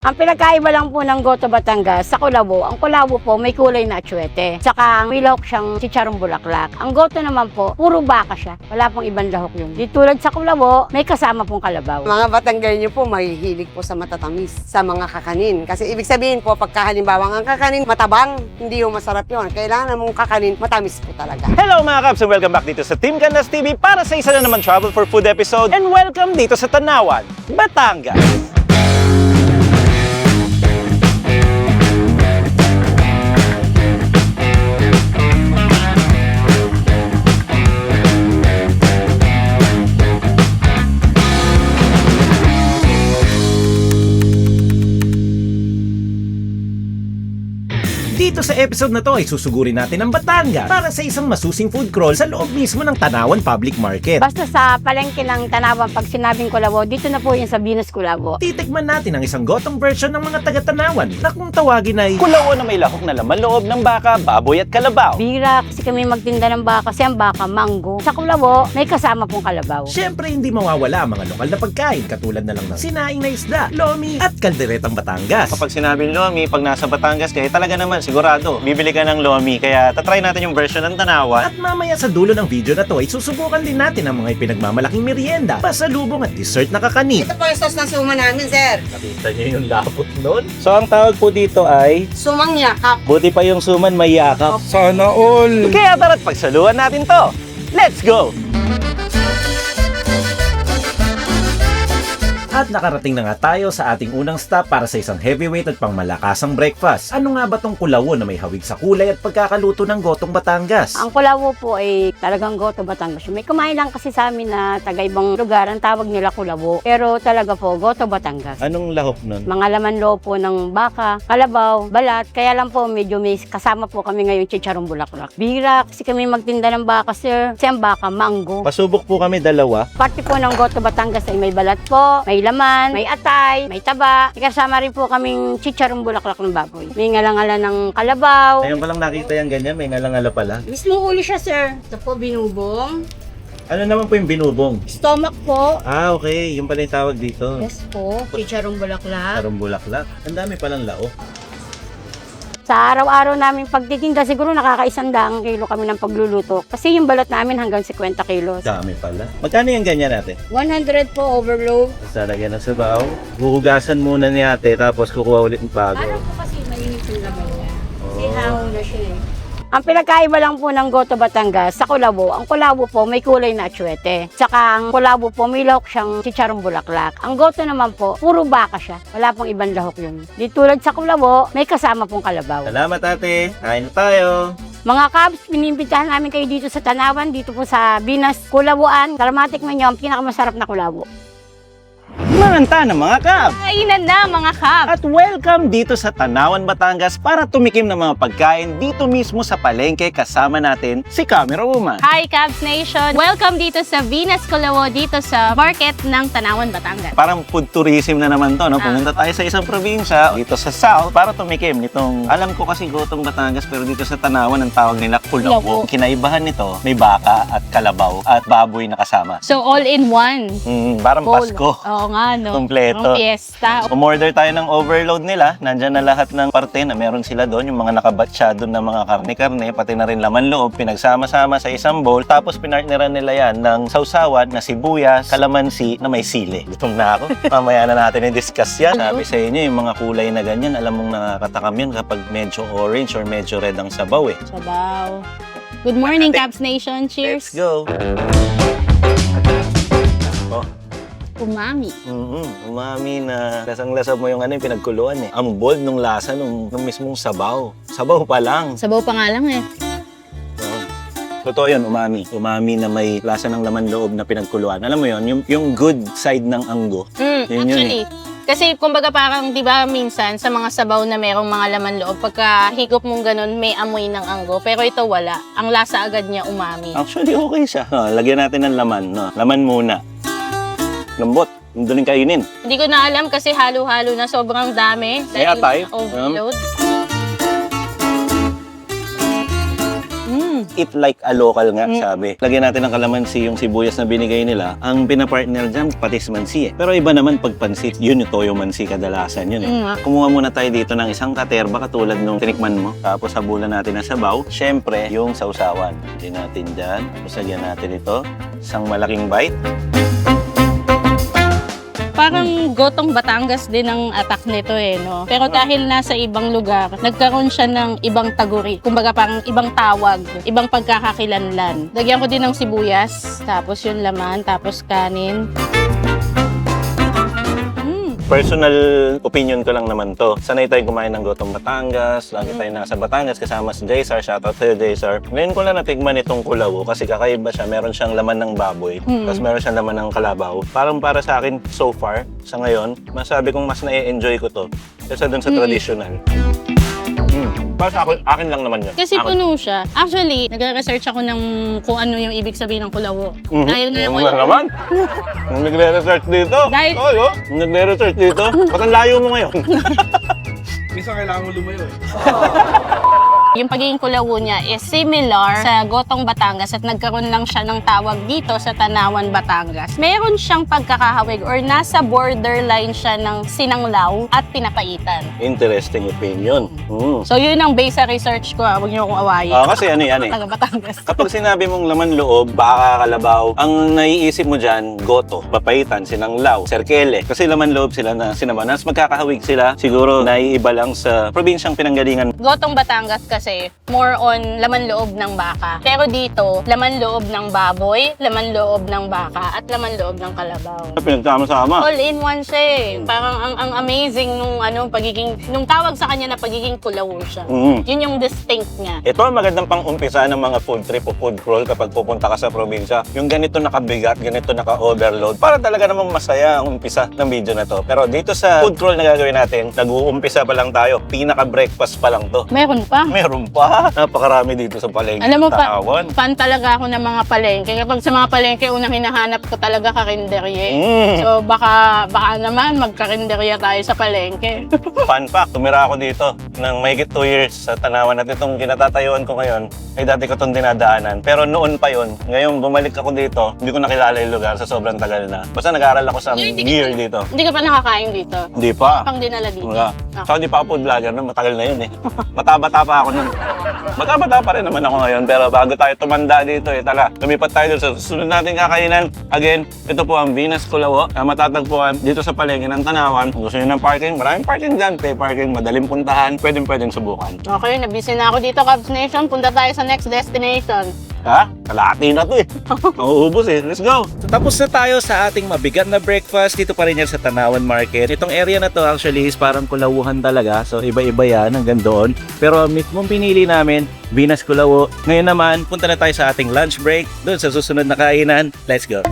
Ang pinagkaiba lang po ng Goto Batangas sa Kulabo, ang Kulabo po may kulay na atsuete. Saka may lahok siyang chicharong bulaklak. Ang Goto naman po, puro baka siya. Wala pong ibang lahok yun. Di tulad sa Kulabo, may kasama pong kalabaw. Mga Batanggenyo po mahihilig po sa matatamis, sa mga kakanin. Kasi ibig sabihin po, pagka halimbawa ang kakanin matabang, hindi yung masarap yun. Kailangan mong kakanin, matamis po talaga. Hello mga Kabs and welcome back dito sa Team Candas TV para sa isa na naman Travel for Food episode and welcome dito sa Tanawan, Batangas. Dito sa episode na to ay susugurin natin ang Batangas para sa isang masusing food crawl sa loob mismo ng Tanawan Public Market. Basta sa palengke ng Tanawan, pag sinabing Kulabo, dito na po yung sa Venus Kulabo. Titikman natin ang isang gotong version ng mga taga-Tanawan na kung tawagin ay kulawo na may lahok na laman loob ng baka, baboy at kalabaw. Bira kasi kami magtinda ng baka, kasi ang baka, mango. Sa Kulabo, may kasama pong kalabaw. Siyempre hindi mawawala ang mga lokal na pagkain katulad na lang ng sinaing na isda, lomi at kalderetang Batangas. Kapag sinabing lomi, pag nasa Batangas kayo, talaga naman, sigurado, bibili ka ng lomi. Kaya tatry natin yung version ng Tanawan. At mamaya sa dulo ng video na to ay susubukan din natin ang mga ipinagmamalaking merienda, pasalubong at dessert na kakanin. Ito po yung sauce ng suma namin, sir. Nakita niyo yung lapot nun? So ang tawag po dito ay Sumang yakap. buti pa yung suman may yakap. Sana all! Kaya tara't pagsaluhan natin to. Let's go! At nakarating na nga tayo sa ating unang stop para sa isang heavyweight at pangmalakasang breakfast. Ano nga ba tong kulawo na may hawig sa kulay at pagkakaluto ng gotong Batangas? Ang Kulabo po ay talagang Goto Batangas. May kumain lang kasi sa amin na taga ibang lugar, ang tawag nila Kulabo. Pero talaga po, Goto Batangas. Anong lahok nun? Mga laman loob po ng baka, kalabaw, balat. Kaya lang po medyo may kasama po kami ngayon chicharong bulaklak. Bira kasi kami magtinda ng baka, sir. Kasi ang baka, mango. Pasubok po kami dalawa. Parte po ng Goto Batangas ay may balat po, may laman, may atay, may taba. May kasama rin po kaming chicharong bulaklak ng baboy. May ngalangala ng kalabaw. Ngayon ko lang nakita yung ganyan, may ngalangala pala. Mismo uli siya, sir. Ito po, binubong. Ano naman po yung binubong? Stomach po. Ah, okay. Yung pala yung tawag dito. Yes po, chicharong bulaklak. Karong bulaklak. Ang dami palang lao. Sa araw-araw namin pagtitinda, siguro nakakaisang daang kilo kami ng pagluluto. Kasi yung balat namin hanggang 50 kilos. Dami pala. Magkano yung ganyan natin? 100 po overload. Basta lagyan ng sabaw. Huhugasan muna ni ate, tapos kukuha ulit ng bago. po Ang pinagkaiba lang po ng Goto Batangas sa Kulabo, ang Kulabo po may kulay na atsuete. Tsaka ang Kulabo po may lahok siyang chicharong bulaklak. Ang Goto naman po, puro baka siya. Wala pong ibang lahok yun. Di tulad sa Kulabo, may kasama pong kalabaw. Salamat ate. Kain na tayo. Mga Cubs, pinimbitahan namin kayo dito sa Tanawan, dito po sa Binas, Kulabuan. Dramatic man yun, ang pinakamasarap na kulabo. Manganta na mga Kabs! Kainan na mga kap! At welcome dito sa Tanawan, Batangas para tumikim ng mga pagkain dito mismo sa palengke kasama natin si Camera Woman. Hi Cabs Nation! Welcome dito sa Venus Colawo, dito sa market ng Tanawan, Batangas. Parang food tourism na naman to, no? Ah. Pumunta tayo sa isang probinsya, dito sa South, para tumikim nitong, alam ko kasi gotong Batangas, pero dito sa Tanawan, ang tawag nila kulawo. Kinaibahan nito, may baka at kalabaw at baboy na kasama. So all in one. Mm, parang Bowl. Pasko. Oo nga, no? Kompleto. Parang fiesta. Umorder tayo ng overload nila. Nandyan na lahat ng parte na meron sila doon. Yung mga nakabatsyado na mga karne-karne, pati na rin laman loob, pinagsama-sama sa isang bowl. Tapos pinartneran nila yan ng sausawan na sibuyas, kalamansi na may sili. Gutom na ako. Mamaya na natin i-discuss yan. Sabi sa inyo, yung mga kulay na ganyan, alam mong nakakatakam yan kapag medyo orange or medyo red ang sabaw eh. Sabaw. Good morning, Cabs Nation. Let's Cheers. go! Umami. Mm-mm, umami na lasang-lasa mo yung ano yung pinagkuluan eh. Ang bold nung lasa nung, nung mismong sabaw. Sabaw pa lang. Sabaw pa nga lang eh. Totoo yun, umami. Umami na may lasa ng laman loob na pinagkuluan. Alam mo yun, yung, yung good side ng anggo. Mm, Yun yun actually, kasi kumbaga parang, di ba, minsan sa mga sabaw na merong mga laman loob, pagka higop mong ganun, may amoy ng anggo. Pero ito wala. Ang lasa agad niya umami. Actually, okay siya. Oh, lagyan natin ng laman. No? Laman muna. Lambot. Doon kainin. Hindi ko na alam kasi halo-halo na sobrang dami. May atay? Overload. Mm. Eat like a local nga, Mm. sabi. Lagyan natin ng kalamansi yung sibuyas na binigay nila. Ang pinapartner dyan, patis mansi eh. Pero iba naman pag pansit, yun yung toyo mansi kadalasan yun eh. Mm nga. Kumuha muna tayo dito ng isang katerba katulad nung tinikman mo. Tapos habulan natin ng sabaw. Siyempre, yung sausawan. Hindi natin dyan. Tapos lagyan natin ito. Isang malaking bite. Parang gotong Batangas din ang attack nito eh, no? Pero dahil nasa ibang lugar, nagkaroon siya ng ibang taguri. Kumbaga parang ibang tawag, ibang pagkakakilanlan. Lagyan ko din ng sibuyas, tapos yung laman, tapos kanin. Personal opinion ko lang naman to. Sanay tayo kumain ng gotong Batangas. Lagi tayo nasa Batangas kasama si Jaysar. Shoutout sa'yo, Jaysar. Ngayon ko lang natikman itong kulawo kasi kakaiba siya. Meron siyang laman ng baboy. Mm. Tapos meron siyang laman ng kalabaw. Parang para sa akin, so far, sa ngayon, masabi kong mas na-enjoy ko to kaysa dun sa Mm. traditional. Para sa akin, akin lang naman yun. Kasi Akin. puno siya. Actually, nagre-research ako ng kung ano yung ibig sabihin ng kulawo. Mhm. Dahil nga Yung ako nga naman. Nagre-research dito. Dahil- Oy, oh. Nagre-research dito. Ba't ang layo mo ngayon? Minsan kailangan mo lumayo eh. Yung pagiging kulawo niya is similar sa Gotong Batangas at nagkaroon lang siya ng tawag dito sa Tanawan, Batangas. Meron siyang pagkakahawig or nasa borderline siya ng sinanglaw at pinapaitan. Interesting opinion. Mm. So yun ang base sa research ko, ah. huwag niyo akong awayin. Ah, kasi ano yan eh. Taga Batangas. Kapag sinabi mong laman loob, baka kalabaw, ang naiisip mo dyan, goto, papaitan, sinanglaw, serkele. Kasi laman loob sila na sinaman. Mas magkakahawig sila, siguro naiiba lang sa probinsyang pinanggalingan. Gotong Batangas kasi more on laman loob ng baka. Pero dito, laman loob ng baboy, laman loob ng baka, at laman loob ng kalabaw. Pinagsama-sama. All in one siya eh. Parang ang, ang amazing nung ano, pagiging, nung tawag sa kanya na pagiging kulawo siya. Mm. Yun yung distinct niya. Ito ang magandang pang-umpisa ng mga food trip o food crawl kapag pupunta ka sa probinsya. Yung ganito nakabigat, ganito naka-overload. Para talaga namang masaya ang umpisa ng video na to. Pero dito sa food crawl na gagawin natin, nag-uumpisa pa lang tayo. Pinaka-breakfast pa lang to. Meron pa. Meron pa. Napakarami dito sa palengke. Alam mo pa, fan talaga ako ng mga palengke. Kapag sa mga palengke, unang hinahanap ko talaga karinderye. Mm. So baka baka naman magkarinderya tayo sa palengke. Fun fact, tumira ako dito ng mahigit 2 years sa Tanawan at itong kinatatayuan ko ngayon ay dati ko itong dinadaanan. Pero noon pa yon, ngayon bumalik ako dito, hindi ko nakilala yung lugar sa sobrang tagal na. Basta nag-aaral ako sa Hindi ka year pa- dito. Hindi ka pa nakakain dito. Hindi pa. Pang dinala dito. Wala. Ah. Saka di pa ako food vlogger nun, matagal na yun eh. Matabata pa ako nun. Matabata pa rin naman ako ngayon, pero bago tayo tumanda dito eh, tala, lumipat tayo sa susunod nating kakainan. Again, ito po ang Venus Kulawo, na matatagpuan dito sa palengke ng Tanawan. Kung gusto nyo ng parking, maraming parking dyan. Pay parking, madaling puntahan, pwedeng pwedeng subukan. Okay, nabisi na ako dito, Cubs Nation. Punta tayo sa next destination. Ha? Kalahati na to eh. Nauubos eh. Let's go! Tapos na tayo sa ating mabigat na breakfast dito pa rin yan sa Tanawan Market. Itong area na to actually is parang kulawuhan talaga. So iba-iba yan hanggang doon. Pero mismong pinili namin, Venus Kulawo. Ngayon naman, punta na tayo sa ating lunch break. Doon sa susunod na kainan. Let's go!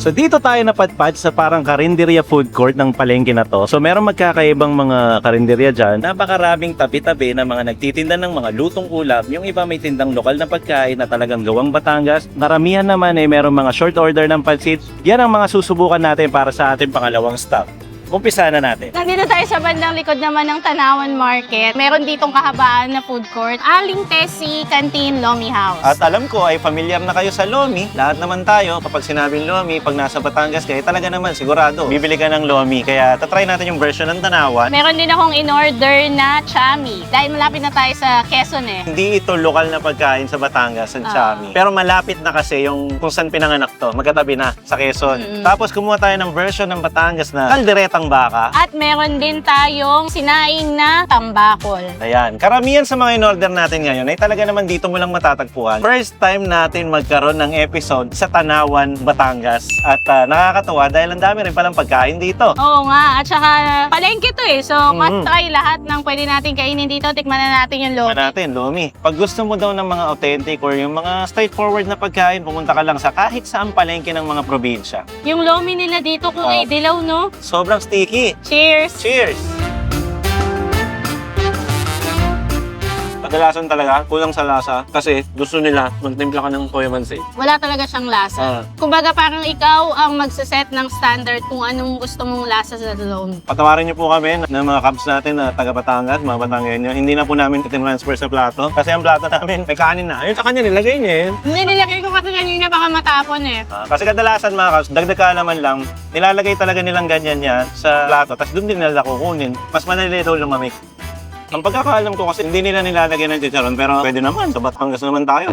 So dito tayo napadpad sa parang karinderya food court ng palengke na to. So meron magkakaibang mga karinderya dyan. Napakaraming tabi-tabi na mga nagtitinda ng mga lutong ulam. Yung iba may tindang lokal na pagkain na talagang gawang Batangas. Karamihan naman ay meron mga short order ng pansit. Yan ang mga susubukan natin para sa ating pangalawang stop. Umpisa na natin. Nandito tayo sa bandang likod naman ng Tanawan Market. Meron ditong kahabaan na food court. Aling Tessie Canteen Lomi House. At alam ko ay familiar na kayo sa Lomi. Lahat naman tayo, kapag sinabing Lomi, pag nasa Batangas kayo, talaga naman sigurado, bibili ka ng Lomi. Kaya tatry natin yung version ng Tanawan. Meron din akong in-order na chami. Dahil malapit na tayo sa Quezon eh. Hindi ito lokal na pagkain sa Batangas, ang Ah. Chami. Pero malapit na kasi yung kung saan pinanganak to. Magkatabi na sa Quezon. Tapos kumuha tayo ng version ng Batangas na kalderetang baka. At meron din tayong sinaing na tambakol. Ayan. Karamihan sa mga in-order natin ngayon ay talaga naman dito mo lang matatagpuan. First time natin magkaroon ng episode sa Tanawan, Batangas. At ah, nakakatuwa dahil ang dami rin palang pagkain dito. Oo nga. At saka palengke to eh. So must Mhm. try lahat ng pwede natin kainin dito. Tikman na natin yung loob. Tingnan natin, Lomi. Pag gusto mo daw ng mga authentic or yung mga straightforward na pagkain, pumunta ka lang sa kahit saan palengke ng mga probinsya. Yung lomi nila dito kulay Oh. dilaw no? Sobrang sticky. Cheers! Cheers! Kadalasan talaga, kulang sa lasa kasi gusto nila magtimpla ka ng toyo mansi. Wala talaga siyang lasa. Ah. Kumbaga parang ikaw ang magsaset ng standard kung anong gusto mong lasa sa loob. Patawarin niyo po kami ng mga caps natin na taga Batangas, mga Batangenyo. Hindi na po namin transfer sa plato kasi ang plato namin may kanin na. Ayun sa kanya nilagay niya eh. Hindi, nilagay ko kasi kanina baka matapon eh. Ah, kasi kadalasan mga kaps, dagdag kaalaman lang, nilalagay talaga nilang ganyan yan sa plato, tapos doon din nila kukunin. Mas madali daw lumamig. Ang pagkakaalam ko kasi hindi nila nilalagay ng chicharon, pero pwede naman, sa Batangas naman tayo.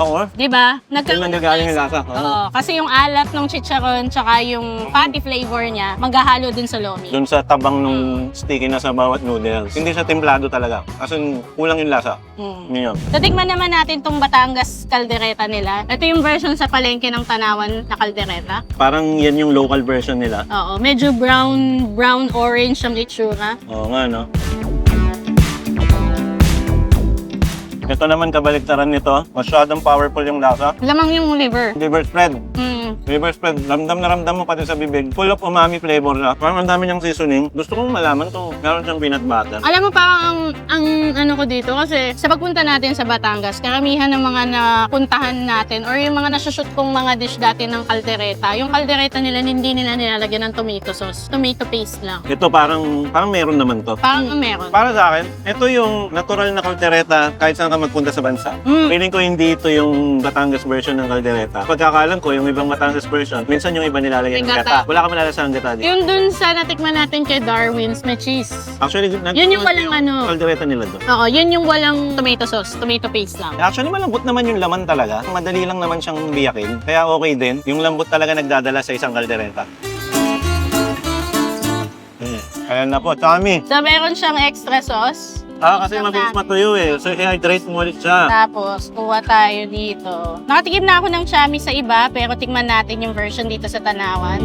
Oo, Di ba? doon nanggagaling yung lasa. Oo. Oo, kasi yung alat ng chicharon tsaka yung patty flavor niya, maghahalo dun sa lomi. Doon sa tabang nung sticky na sa bawat noodles. Hindi siya templado talaga. Kasi kulang yung lasa. Mm. Yun yun. Tatikman naman natin tong Batangas kaldereta nila. Ito yung version sa palengke ng Tanawan na kaldereta. Parang yan yung local version nila. Oo, medyo brown, brown orange ang itsura. Oo nga, no? Ito naman kabaliktaran nito. Masyadong powerful yung lasa. Lamang yung liver. Liver spread. Mm. Liver spread. Ramdam na ramdam mo pati sa bibig. Full of umami flavor na. Parang ang dami niyang seasoning. Gusto kong malaman to. Meron siyang peanut butter. Alam mo parang ang, ang ano ko dito kasi sa pagpunta natin sa Batangas, karamihan ng mga napuntahan natin or yung mga nasushoot kong mga dish dati ng kaldereta, yung kaldereta nila hindi nila nilalagyan ng tomato sauce. Tomato paste lang. Ito parang parang meron naman to. Parang ang meron. Para sa akin, ito yung natural na kaldereta kahit saan ka magpunta sa bansa. Mm. Feeling ko hindi ito yung Batangas version ng kaldereta. Pagkakalam ko, yung ibang Batangas version, minsan yung iba nilalagyan ng gata. gata. Wala ka malalasang gata dito. Yung dun sa natikman natin kay Darwin's, may cheese. Actually, nag- Yun yung walang ano. Kaldereta nila doon. Oo, yun yung walang tomato sauce, tomato paste lang. Actually, malambot naman yung laman talaga. Madali lang naman siyang biyakin. Kaya okay din. Yung lambot talaga nagdadala sa isang kaldereta. Hmm. Ayan na po, Tommy. So, meron siyang extra sauce. Ah, kasi mabilis matuyo eh. So, i-hydrate mo ulit siya. Tapos, kuha tayo dito. Nakatikim na ako ng chami sa iba, pero tikman natin yung version dito sa Tanawan.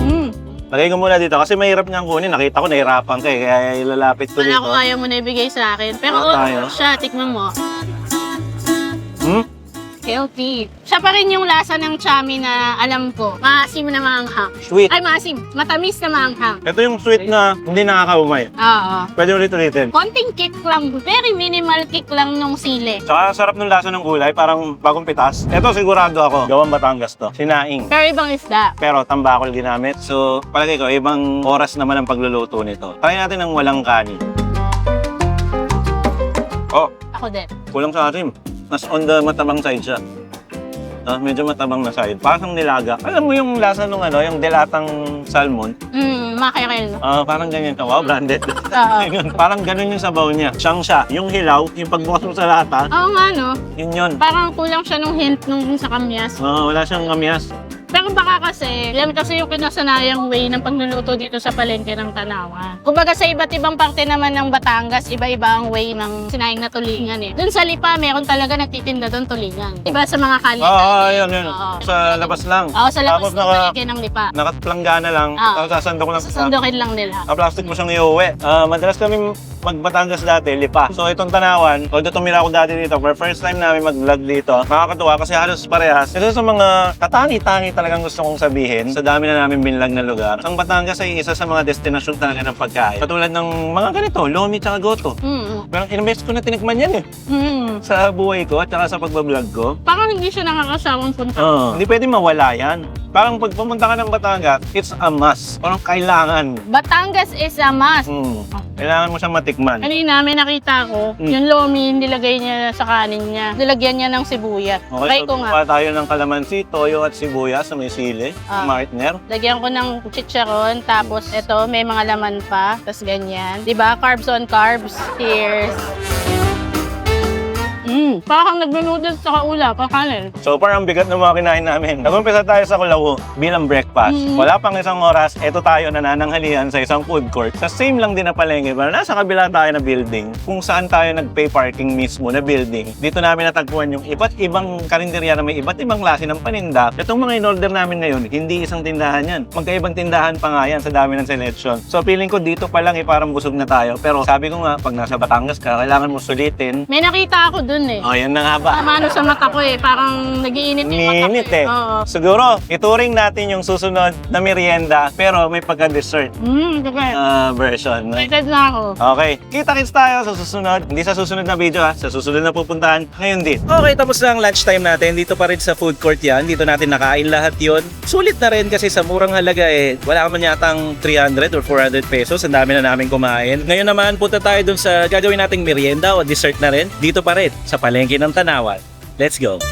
Mm. Lagay ko muna dito kasi mahirap niyang kunin. Nakita ko nahirapan ka eh. Kaya ilalapit ko Wala dito. ko ayaw mo na ibigay sa akin. Pero tayo? oh, siya, tikman mo. Hmm? Healthy. Siya pa rin yung lasa ng chami na alam ko. Maasim na maanghang. Sweet. Ay, maasim. Matamis na maanghang. Ito yung sweet na hindi nakakaumay. Oo. Pwede ulit-ulitin. Konting kick lang. Very minimal kick lang nung sili. Tsaka sarap ng lasa ng gulay, parang bagong pitas. Ito sigurado ako, gawang Batangas to. Sinaing. Pero ibang isda. Pero tambakol ginamit. So, palagay ko, ibang oras naman ang pagluluto nito. Try natin ng walang kanin. Oh, Ako din. kulang sa atin. Mas on the matabang side siya. Ah, medyo matabang na side. Parang nilaga. Alam mo yung lasa ng ano, yung delatang salmon? Mm, makarel. Ah, parang ganyan to. Wow, branded. Oo. Yun, parang ganun yung sabaw niya. Siyang siya. Yung hilaw, yung pagbukas mo sa lata, Oo nga, no? yun yun. Parang kulang siya nung hint nung sa kamyas. Ah, wala siyang kamyas. Pero baka kasi, yan kasi yung kinasanayang way ng pagluluto dito sa palengke ng Tanawa. Kumbaga sa iba't ibang parte naman ng Batangas, iba-iba ang way ng sinayang na tulingan eh. Doon sa Lipa, meron talaga nagtitinda doon tulingan. Iba sa mga kalye. Oo, oh, yun, yun. Oo. Sa labas lang. Oo, sa labas ng naka, palengke ng Lipa. nakaplanggana lang. Ah. Tapos sasandok lang sa Sasandukin lang nila. Ah, plastic mo siyang iuwi. Ah, madalas kami magbatangas dati, lipa. So itong tanawan, although tumira ako dati dito, for first time namin mag-vlog dito, nakakatuwa kasi halos parehas. Ito sa mga katangi-tangi talagang gusto kong sabihin sa dami na namin binlag na lugar. Ang Batangas ay isa sa mga destinasyon talaga ng pagkain. Katulad ng mga ganito, lomi tsaka goto. Mm. Pero ilang ko na tinikman yan eh. Mm. Sa buhay ko at saka sa pagbablog ko. Parang hindi siya nakakasawang punta. Oo. Hindi pwede mawala yan. Parang pag pumunta ka ng Batangas, it's a must. Parang kailangan. Batangas is a must. Hmm. Kailangan mo siyang matikman. Kanina may nakita ko, Mm. yung lomi nilagay niya sa kanin niya. Nilagyan niya ng sibuyas. Try Okay, ko so nga. kuha tayo ng kalamansi, toyo at sibuyas sa may sili, Ah. partner. Lagyan ko ng chicharon, tapos ito, may mga laman pa, tapos ganyan. 'Di ba Carbs on carbs. Cheers! Mm, parang nagme-noodles sa kaula, kakanin. So far, ang bigat ng mga kinain namin. Nag-umpisa tayo sa Kulawo bilang breakfast. Mm. Wala pang isang oras, eto tayo nanananghalian sa isang food court. Sa same lang din na palengke, pero nasa kabila tayo na building, kung saan tayo nag-pay parking mismo na building. Dito namin natagpuan yung iba't ibang karinderya na may iba't ibang klase ng paninda. Itong mga in-order namin ngayon, hindi isang tindahan yan. Magkaibang tindahan pa nga yan sa dami ng selection. So feeling ko dito pa lang eh, parang busog na tayo. Pero sabi ko nga, pag nasa Batangas ka, kailangan mo sulitin. May nakita ako dun eh. Oh, yan na nga ba? Tama ano sa mata ko eh. Parang nagiinit yung mata ko Minit eh. Oo. Siguro, ituring natin yung susunod na merienda pero may pagka-dessert Hmm, okay. ah, version. Excited na ako. Okay, kita-kits tayo sa susunod. Hindi sa susunod na video ha, sa susunod na pupuntahan. Ngayon din. Okay, tapos na ang lunchtime natin. Dito pa rin sa food court yan. Dito natin nakain lahat yon. Sulit na rin kasi sa murang halaga eh. Wala ka man yatang 300 or 400 pesos. Ang dami na namin kumain. Ngayon naman, punta tayo dun sa gagawin nating merienda o dessert na rin. Dito pa rin, sa palengke ng Tanawan. Let's go!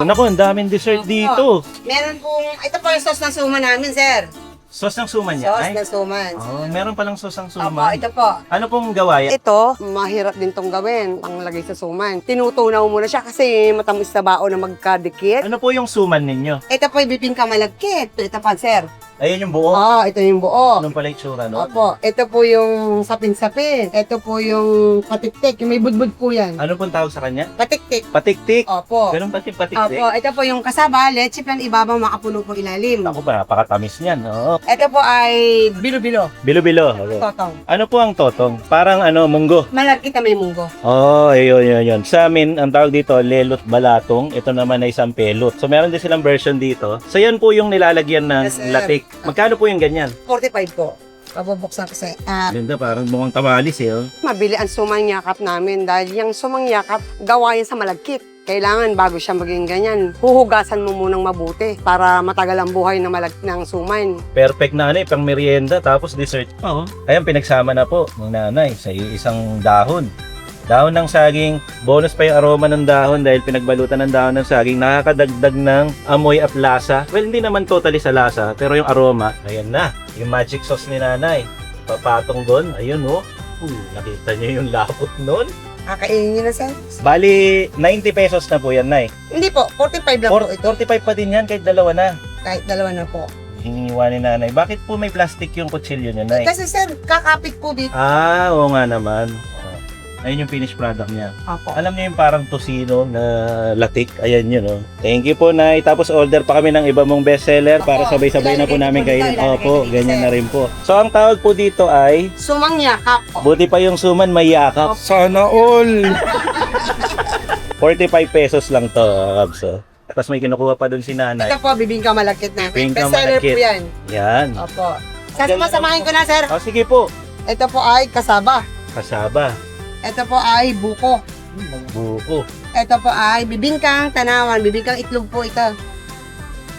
Naku, ang daming dessert dito. Meron pong, ito po yung sauce ng suman namin, sir. Sauce ng suman niya. Sauce Ay, ng suman. oh, meron palang sauce ng Opo, suman. ito po. Ano pong gawa yan? Ito, mahirap din tong gawin. Ang lagay sa suman. Tinutunaw muna siya kasi matamis sa bao na magkadikit. Ano po yung suman ninyo? Ito po yung bibingka malagkit. Ito pa, sir. Ayun yung buo. Ah, ito yung buo. Anong pala itsura, no? Opo, ito po yung sapin-sapin. Ito po yung patiktik. Yung may budbud po yan. Ano pong tawag sa kanya? Patiktik. Patiktik. Opo. Ganun ba si patiktik? Opo, ito po yung kasaba, leche plan ibabaw, makapuno po ilalim. Ako ba, napakatamis niyan. Oo. Ito po ay bilo-bilo. Bilo-bilo. Okay. Totong. Ano po ang totong? Parang ano, munggo. Malagkit na may munggo. Oh, ayun, yun, yun. Sa amin, ang tawag dito, lelot balatong. Ito naman ay isang pelot. So, meron din silang version dito. So, yan po yung nilalagyan ng Yes, sir. latik. Magkano po yung ganyan? 45 po. Pabubuksan ko sa... Ah, Ganda, parang mukhang tamalis eh. oh. mabili ang sumang yakap namin dahil yung sumang yakap, gawa yan sa malagkit. Kailangan bago siya maging ganyan, huhugasan mo munang mabuti para matagal ang buhay ng malag ng suman. Perfect na ano eh, pang merienda, tapos dessert. Oo. Ayan, pinagsama na po ng nanay sa isang dahon. Dahon ng saging, bonus pa yung aroma ng dahon dahil pinagbalutan ng dahon ng saging, nakakadagdag ng amoy at lasa. Well, hindi naman totally sa lasa, pero yung aroma, ayan na. Yung magic sauce ni nanay, papatong doon, ayun oh. Uh, nakita niyo yung lapot nun? Kakainin niyo na sir? Bali, 90 pesos na po yan, Nay. Hindi po, 45 lang po ito. 45 pa din yan kahit dalawa na. Kahit dalawa na po. Hiniwa ni nanay. Bakit po may plastic yung kutsilyo niya, Nay? Kasi sir, kakapit po dito. Ah, oo nga naman. Ayun yung finished product niya. Opo. Alam niyo yung parang tosino na latik. Ayan yun, oh. Thank you po, Nay. Tapos order pa kami ng iba mong bestseller para Opo. sabay-sabay na po Ilalagay namin ko ilalagay Opo, ko dito, ganyan sir. na rin po. So, ang tawag po dito ay, Sumang yakap po. buti pa yung suman may yakap. Sana all! 45 pesos lang to, Kabs. oh. Tapos may kinukuha pa dun si nanay. Ito po, bibingka malagkit namin. Bibingka Bestseller po yan. Yan. Opo. Sasama-samahin ko na sir. Oh, sige po. Ito po ay kasaba. Kasaba. Ito po ay buko. Buko. Ito po ay bibingkang tanawan. Bibingkang itlog po ito.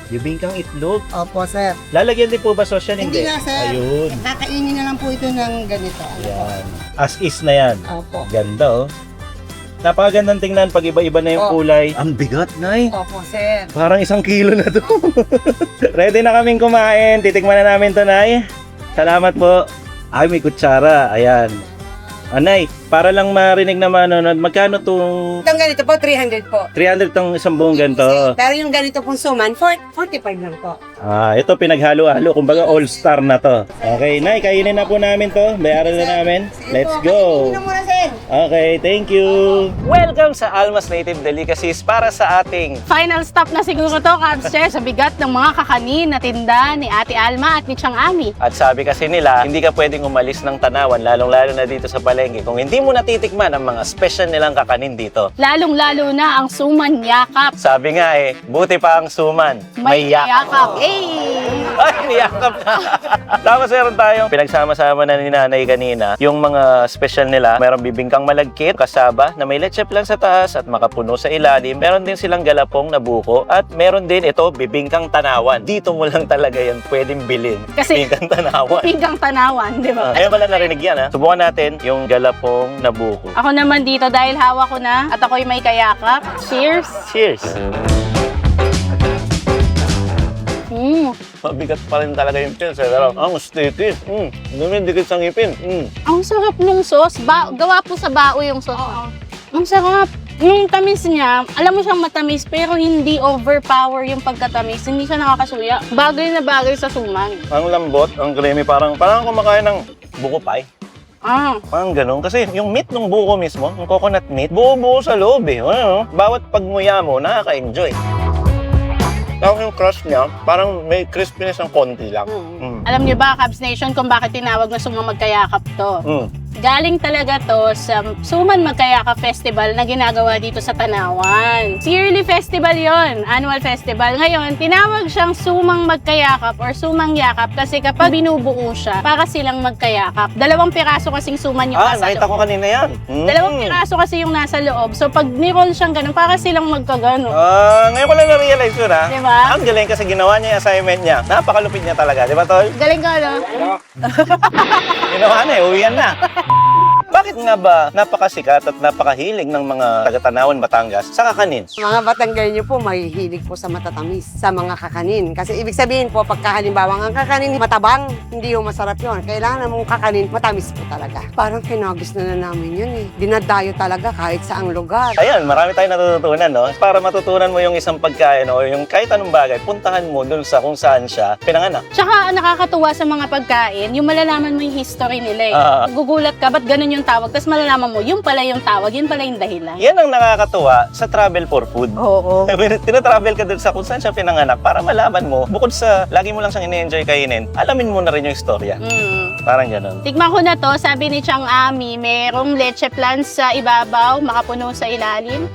Bibingkang itlog. Opo, sir. Lalagyan din po ba sauce yan? Hindi nga, sir. Ayun. Kakainin na lang po ito ng ganito. Ano po? Yan. As is na yan. Opo. Ganda oh. Napakagandang tingnan pag iba-iba na yung Oh. kulay. Ang bigat, Nay. Opo, sir. Parang isang kilo na to. Ready na kaming kumain. Titikman na namin to, Nay. Salamat po. Ay, may kutsara. Ayan. Anay, para lang marinig na manonood, magkano tong Itong ganito po, 300 po. 300 tong isang buong ganito? Pero yung ganito pong suman, 40, 45 lang po. Ah, ito pinaghalo-halo. Kumbaga all-star na to. Okay, Nay, kainin na po namin to. Bayaran na namin. Let's go. kakainin na muna, sir. Okay, thank you. Welcome sa Almas Native Delicacies para sa ating Final stop na siguro to, Cubs Che, sa bigat ng mga kakanin na tinda ni Ate Alma at ni Chang Ami. At sabi kasi nila, hindi ka pwedeng umalis ng tanawan, lalong-lalo na dito sa palengke, kung hindi mo natitikman ang mga special nilang kakanin dito. Lalong-lalo na ang suman yakap. Sabi nga eh, buti pa ang suman, may, yakap. Eh! Ay, niyakap na. Tapos meron tayong pinagsama-sama na ni nanay kanina. Yung mga special nila, meron bibingkang malagkit, kasaba, na may leche lang sa taas at makapuno sa ilalim. Meron din silang galapong na buko. At meron din ito, bibingkang tanawan. Dito mo lang talaga yan pwedeng bilhin. Kasi- bibingkang tanawan. Pinggang tanawan, di ba? Ah, Ngayon pala narinig yan ha. Subukan natin yung galapong na buko. Ako naman dito dahil hawak ko na at ako'y may kayakap. Cheers! Cheers! Mm. Mabigat pa rin talaga yung pills. Eh. Pero ang sticky. Mm. Dumidikit sa ngipin. Mm. Ang sarap nung sauce. Ba gawa po sa bao yung sauce. Ang sarap. Yung tamis niya, alam mo siyang matamis pero hindi overpower yung pagkatamis. Hindi siya nakakasuya. Bagay na bagay sa suman. Ang lambot, ang creamy, parang parang kumakain ng buko pie. Ah, Parang ganun. Kasi yung meat ng buko mismo, yung coconut meat, buo-buo sa loob eh. Ano, bawat pagmuya mo, nakaka-enjoy. Tapos yung crust niya, parang may crispiness ng konti lang. mm. Mm. Alam niyo ba, Cubs Nation, kung bakit tinawag na sumang magkayakap to? Mm. Galing talaga to sa Suman Magkayaka Festival na ginagawa dito sa Tanawan. Yearly festival yon, annual festival. Ngayon, tinawag siyang Sumang Magkayakap or Sumang Yakap kasi kapag binubuo siya, para silang magkayakap. Dalawang piraso kasing suman yung Ah, nasa nakita loob. ko kanina yan. Mm. Dalawang piraso kasi yung nasa loob. So pag ni-roll siyang ganun, para silang magkagano. Ah, ngayon ko lang na-realize yun ha. Diba? Ang galing kasi ginawa niya yung assignment niya. Napakalupit niya talaga, di ba tol? Galing ka, no? Ginawa na eh, uwian na. Yeah. Bakit nga ba napakasikat at napakahilig ng mga taga-Tanawan, Batangas sa kakanin? Mga Batanggenyo po, mahihilig po sa matatamis, sa mga kakanin. Kasi ibig sabihin po, pagka halimbawa ang kakanin matabang, hindi yung masarap yon. Kailangan mong kakanin, matamis po talaga. Parang kinagis na na namin yun eh. Dinadayo talaga kahit saang lugar. Ayan, marami tayong natututunan, no? Para matutunan mo yung isang pagkain o yung kahit anong bagay, puntahan mo dun sa kung saan siya pinanganak. Tsaka nakakatuwa sa mga pagkain, yung malalaman mo yung history nila eh. Ah. Gugulat ka, ba't ganun yung tawag? Tapos malalaman mo, yung pala yung tawag, yun pala yung dahilan. Yan ang nakakatuwa sa travel for food. Oo. Tinatravel ka dun sa kung saan siya pinanganak para malaman mo, bukod sa lagi mo lang siyang ini-enjoy kainin, alamin mo na rin yung istorya. Mm. Parang ganun. Tikman ko na to, sabi ni Chang Ami, merong leche plan sa ibabaw, makapuno sa ilalim.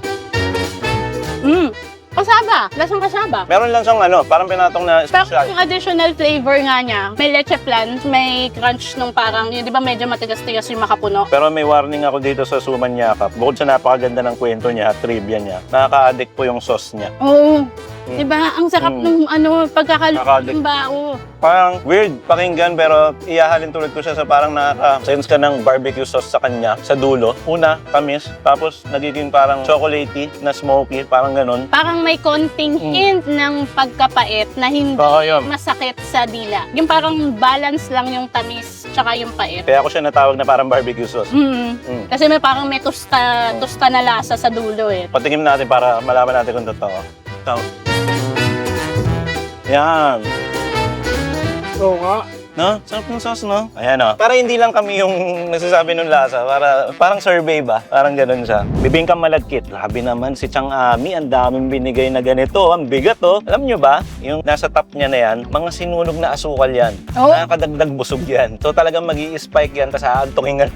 Mm. Kasaba, lasang kasaba. Meron lang siyang ano, parang pinatong na Parang special. yung additional flavor nga niya, may leche plan, may crunch nung parang, yun, di ba medyo matigas-tigas yung makapuno? Pero may warning ako dito sa Suman Yakap. Bukod sa napakaganda ng kwento niya at trivia niya, nakaka-addict po yung sauce niya. Oo. Mm. Di ba? Ang sarap Mm. ano, pagkakaluto Nakaka-addict. ng bao. Parang weird pakinggan pero iyahalin tulad ko siya sa parang nakaka-sense ka ng barbecue sauce sa kanya sa dulo. Una, tamis. Tapos nagiging parang chocolatey na smoky, parang ganun. Parang may konting Mm. hint ng pagkapait na hindi masakit sa dila. Yung parang balance lang yung tamis tsaka yung pait. Kaya ako siya natawag na parang barbecue sauce. Mm. Mm. Kasi may parang may tusta, tusta na lasa sa dulo eh. Patingin natin para malaman natin kung totoo. So, yan. Oo nga. No? Sarap ng sauce, no? Ayan, no? Para hindi lang kami yung nagsasabi ng lasa. Para, parang survey ba? Parang ganun siya. Bibingkang malagkit. Labi naman si Chang Ami. Ang daming binigay na ganito. Ang bigat, oh. Alam nyo ba? Yung nasa top niya na yan, mga sinunog na asukal yan. Oh. Nakakadagdag busog yan. So talagang mag spike yan, tapos haantungin ka.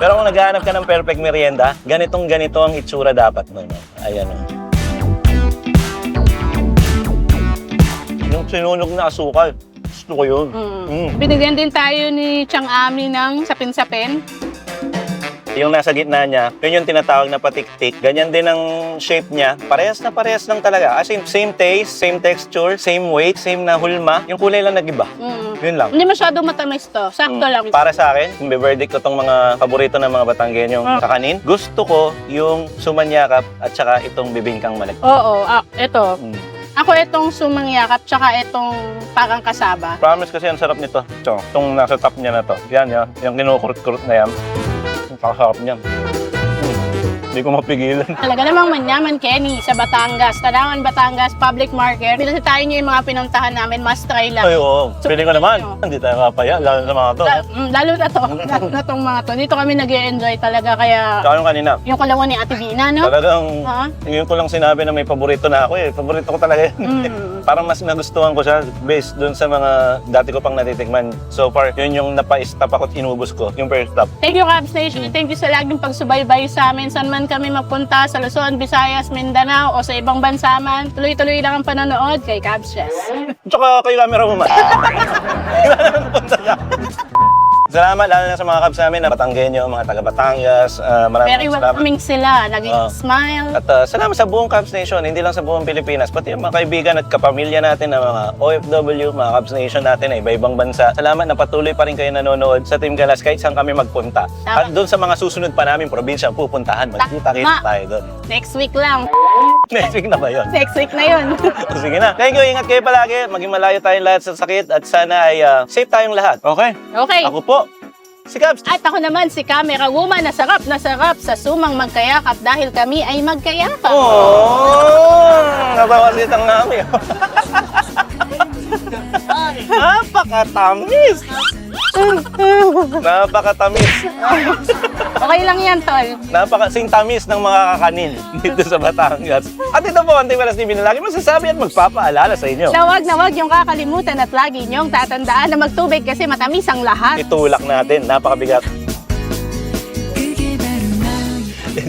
Pero kung naghahanap ka ng perfect merienda, ganitong ganito ang itsura dapat nun. No? Ayan, oh. Sinunog na asukal, gusto ko yun. Mm. Mm. Binigyan din tayo ni Chang Ami ng sapin-sapin. Yung nasa gitna niya, yun yung tinatawag na patiktik. Ganyan din ang shape niya. Parehas na parehas lang talaga. As in, same taste, same texture, same weight, same na hulma. Yung kulay lang nag-iba. Mm. Yun lang. Hindi masyado matamis to. Sakto Mm. lang. Para sa akin, kung verdict ko tong mga paborito ng mga Batanggenyong Ah. kakanin, gusto ko yung sumanyakap at saka itong bibingkang malaki. Oo, ah, ito. Mm. Ako itong sumangyakap tsaka itong parang kasaba. Promise kasi ang sarap nito. Ito, itong nasa top niya na to. Yan, yan. Yung kinukurut-kurut na yan. Ang kakasarap niyan. Hindi ko mapigilan. Talaga namang manyaman, Kenny, sa Batangas. Tanawan, Batangas, public market. Pinasitahin niyo yung mga pinuntahan namin, must try lang. Ay, oo. So, Pili ko naman. ano? Hindi tayo mapaya. Lalo sa mga to. La- mm, lalo na to, lalo na tong mga to. Dito kami nag enjoy talaga, kaya yung kanina. yung kalawan ni Ate Vina, no? Talagang, Ha? ngayon ko lang sinabi na may paborito na ako eh. Paborito ko talaga yun. Mm. Parang mas nagustuhan ko siya based dun sa mga dati ko pang natitikman. So far, yun yung napa-stop ako at inubos ko. Yung first stop. Thank you, Cubs Nation. Thank you sa laging pagsubaybay sa amin. Saan man kami magpunta, sa Luzon, Visayas, Mindanao, o sa ibang bansa man. Tuloy-tuloy lang ang panonood kay Cubs Chess. Tsaka kayo camera mo man. Naman punta ka. Salamat lalo na sa mga kabs namin na Batanggenyo, mga taga Batangas. Uh, maraming Very salamat. welcoming sila. Naging Ah. smile. At uh, salamat sa buong Cubs Nation, hindi lang sa buong Pilipinas, pati yung mga kaibigan at kapamilya natin na mga OFW, mga Cubs Nation natin na iba-ibang bansa. Salamat na patuloy pa rin kayo nanonood sa Team Galas kahit saan kami magpunta. Tama. At doon sa mga susunod pa namin probinsya ang pupuntahan, magkita-kita tayo doon. Next week lang. Next week na ba yun? Next week na yun. Sige na. Thank you, ingat kayo palagi. Maging malayo tayong lahat sa sakit at sana ay uh, safe tayong lahat. Okay? okay. Ako po, si Cubs. At ako naman si Camera Woman na sarap na sarap sa sumang magkayakap dahil kami ay magkayakap. Oh, natawa si Tang Nami. Napakatamis! Napakatamis. Okay lang yan, Tol. Napakasing tamis ng mga kakanin dito sa Batangas. At ito po, Auntie Velas TV na lagi masasabi at magpapaalala sa inyo. Na wag na wag yung kakalimutan at lagi niyong tatandaan na magtubig kasi matamis ang lahat. Itulak natin, napakabigat.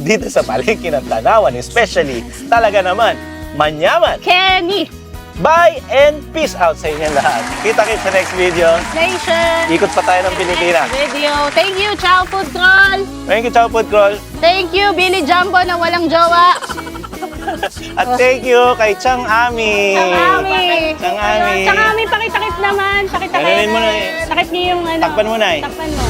dito sa palengke ng Tanawan, especially talaga naman, manyaman. Kenny! Bye and peace out sa inyong lahat. Kita-kits sa next video. Nation! Ikot pa tayo ng Pilipinas. Next video. Thank you, Chow Food Troll! Thank you, Chow Food Crawl. Thank you, Billy Jumbo na walang jowa. At thank you kay Chang Ami. Ami! Chang Ami. Tsaka Ami, pakitakip naman. Pakitakip. Ganonin mo na eh. Takip niyo yung ano. Takpan mo na eh. Takpan mo.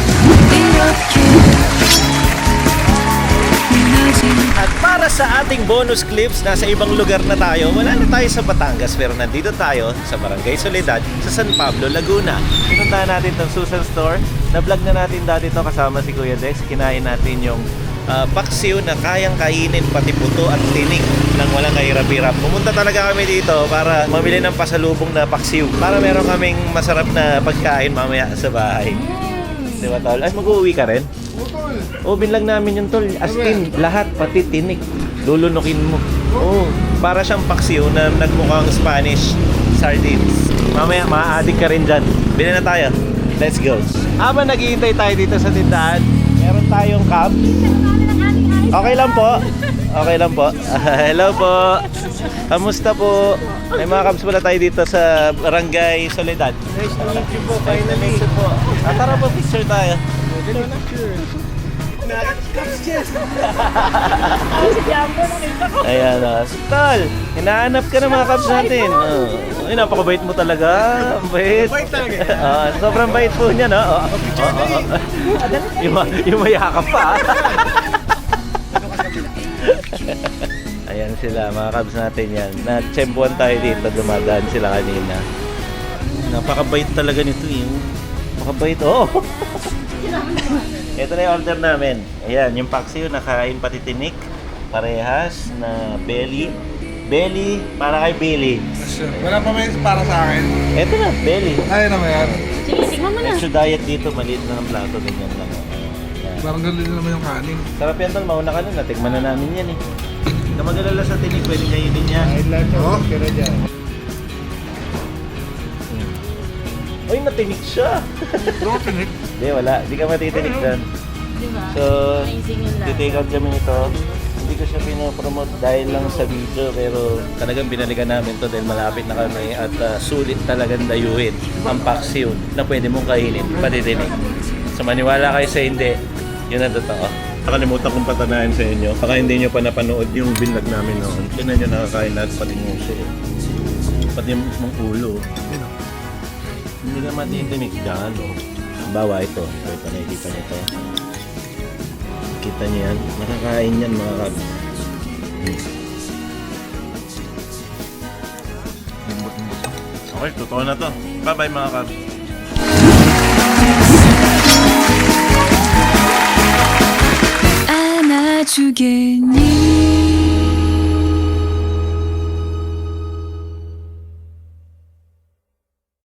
Para sa ating bonus clips, nasa ibang lugar na tayo. Wala na tayo sa Batangas, pero nandito tayo sa Barangay Soledad sa San Pablo, Laguna. Pinuntahan natin itong Susan Store. Na-vlog na natin dati ito kasama si Kuya Dex. Kinain natin yung ah, paksiw na kayang kainin pati puto at tinik nang walang kahirap-hirap. Pumunta talaga kami dito para mamili ng pasalubong na paksiw. Para meron kaming masarap na pagkain mamaya sa bahay. Di ba, Tol? Ay, mag-uwi ka rin? Oh, binlang namin yung tol. As in, lahat, pati tinik. Lulunukin mo. Oh, para siyang paksiw na nagmukhang Spanish sardines. Mamaya, maa-addict ka rin dyan. Bili na tayo. Let's go. Habang naghihintay tayo dito sa tindahan, meron tayong cup. Okay lang po. Okay lang po. Hello po. Kamusta po? May mga cups pala tayo dito sa Barangay Soledad. Nice to meet you po. Finally. Nice to meet you po. Ah, tara po, picture tayo. Ayan o. Tol, hinahanap ka ng mga caps natin. Oh. Ay, napakabait mo talaga. Ang bait. Bait talaga. Ah, sobrang bait po niya, no? Oh, yung, yung mayakap pa. Ayan sila, mga cabs natin yan. Na-tsempuan tayo dito, dumadaan sila kanina. Napakabait talaga nito yung. Napakabait, oh. Ito na yung order namin. Ayan, yung paksiw, nakain pati tinik. Parehas na belly. Belly, para kay Billy. Wala pa may para sa akin. Ito na, belly. Ay naman yan. Sige, tingnan mo na. Extra diet dito, maliit na ng plato, ganyan lang. Ayan. Parang ganun din naman yung kanin. Sarap yan tol, mauna ka na, natikman na namin yan eh. Na mag-alala sa tinik, pwede kainin niya. Oh? Uy, natinik siya. Protein Hindi, wala. Hindi ka matitinik dyan. Di ba? So, Amazing yung lasa. titake out kami nito. Hindi ko siya pinopromote dahil lang sa video pero talagang binalikan namin to dahil malapit na kami at ah, sulit talagang dayuhin ang paksiw na pwede mong kainin, patitinig. So maniwala kayo sa hindi, yun ang totoo. Nakalimutan kong patanayan sa inyo. Baka hindi nyo pa napanood yung binlag namin noon. Tignan nyo nakakain lahat pati yung uso. Pati yung mismong ulo. Hindi ka matitinig dyan. Oh. Bawa ito. Ito, ito nakikita nyo ito. Kita niyo yan. Nakakain yan mga kab. Okay, totoo na to. Bye-bye mga kab. 주겠니?